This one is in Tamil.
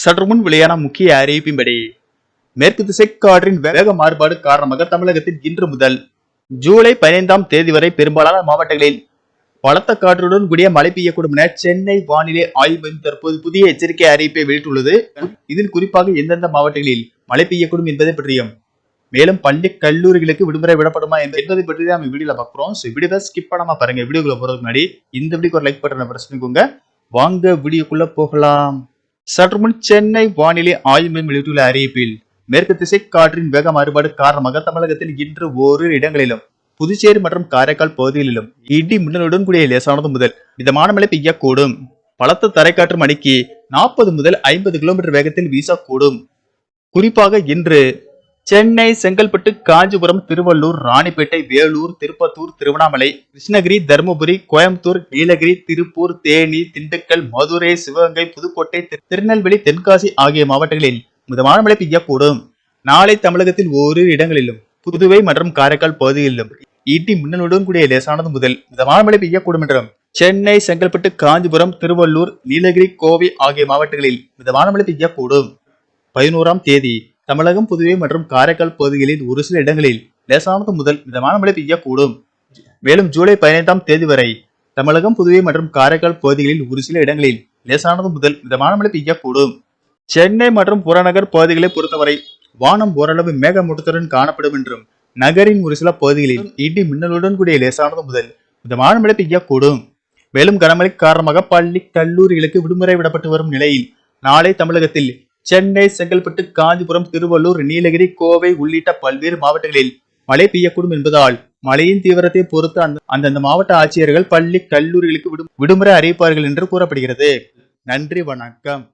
சற்று முன் வெளியான முக்கிய அறிவிப்பின்படி மேற்கு திசை காற்றின் வேக மாறுபாடு காரணமாக தமிழகத்தில் இன்று முதல் ஜூலை பதினைந்தாம் தேதி வரை பெரும்பாலான மாவட்டங்களில் பலத்த காற்றுடன் கூடிய மழை பெய்யக்கூடும் என சென்னை வானிலை ஆய்வு மையம் தற்போது புதிய எச்சரிக்கை அறிவிப்பை வெளியிட்டுள்ளது. இதில் குறிப்பாக எந்தெந்த மாவட்டங்களில் மழை பெய்யக்கூடும் என்பதை பற்றியும் மேலும் பள்ளி கல்லூரிகளுக்கு விடுமுறை விடப்படுமா என்பதை பற்றி தான் நம்ம வீடியோல பார்க்குறோம். ஸோ வீடியோவை ஸ்கிப் பண்ணாம பாருங்க. வீடியோக்குள்ள போறதுக்கு முன்னாடி இந்த வீடியோக்கு ஒரு லைக் பட்டனை பிரச்சனைக்குங்க வாங்க வீடியோக்குள்ள போகலாம். சற்று முன் சென்னை வானிலை ஆய்வு மையம் வெளியிட்டுள்ள அறிவிப்பில் மேற்கு திசை காற்றின் வேக மாறுபாடு காரணமாக தமிழகத்தில் இன்று ஓரிரு இடங்களிலும் புதுச்சேரி மற்றும் காரைக்கால் பகுதிகளிலும் இடி மின்னலுடன் கூடிய லேசானது முதல் மிதமான மழை பெய்யக்கூடும். பலத்த தரைக்காற்று மணிக்கு நாற்பது முதல் ஐம்பது கிலோமீட்டர் வேகத்தில் வீசக்கூடும். குறிப்பாக இன்று சென்னை செங்கல்பட்டு காஞ்சிபுரம் திருவள்ளூர் ராணிப்பேட்டை வேலூர் திருப்பத்தூர் திருவண்ணாமலை கிருஷ்ணகிரி தருமபுரி கோயம்புத்தூர் நீலகிரி திருப்பூர் தேனி திண்டுக்கல் மதுரை சிவகங்கை புதுக்கோட்டை திருநெல்வேலி தென்காசி ஆகிய மாவட்டங்களில் மிதமான மழை பெய்யக்கூடும். நாளை தமிழகத்தில் ஓரிரு இடங்களிலும் புதுவை மற்றும் காரைக்கால் பகுதிகளிலும் ஈட்டி மின்னலுடன் கூடிய லேசானது முதல் மிதமான மழை பெய்யக்கூடும் என்றும் சென்னை செங்கல்பட்டு காஞ்சிபுரம் திருவள்ளூர் நீலகிரி கோவை ஆகிய மாவட்டங்களில் மிதமான மழை பெய்யக்கூடும். பதினோராம் தேதி தமிழகம் புதுவை மற்றும் காரைக்கால் பகுதிகளில் ஒரு சில இடங்களில் லேசானது முதல் மிதமான மழை பெய்யக்கூடும். மேலும் ஜூலை பதினைந்தாம் தேதி வரை தமிழகம் புதுவை மற்றும் காரைக்கால் பகுதிகளில் ஒரு சில இடங்களில் லேசானது முதல் மிதமான மழை பெய்யக்கூடும். சென்னை மற்றும் புறநகர் பகுதிகளை பொறுத்தவரை வானம் ஓரளவு மேகமூட்டத்துடன் காணப்படும் என்றும் நகரின் ஒரு சில பகுதிகளில் இடி மின்னலுடன் கூடிய லேசானது முதல் மிதமான மழை பெய்யக்கூடும். மேலும் கனமழை காரணமாக பள்ளி கல்லூரிகளுக்கு விடுமுறை விடப்பட்டு வரும் நிலையில் நாளை தமிழகத்தில் சென்னை செங்கல்பட்டு காஞ்சிபுரம் திருவள்ளூர் நீலகிரி கோவை உள்ளிட்ட பல்வேறு மாவட்டங்களில் மழை பெய்யக்கூடும் என்பதால் மழையின் தீவிரத்தை பொறுத்து அந்த அந்தந்த மாவட்ட ஆட்சியர்கள் பள்ளி கல்லூரிகளுக்கு விடும்- விடுமுறை அறிவிப்பார்கள் என்று கூறப்படுகிறது. நன்றி வணக்கம்.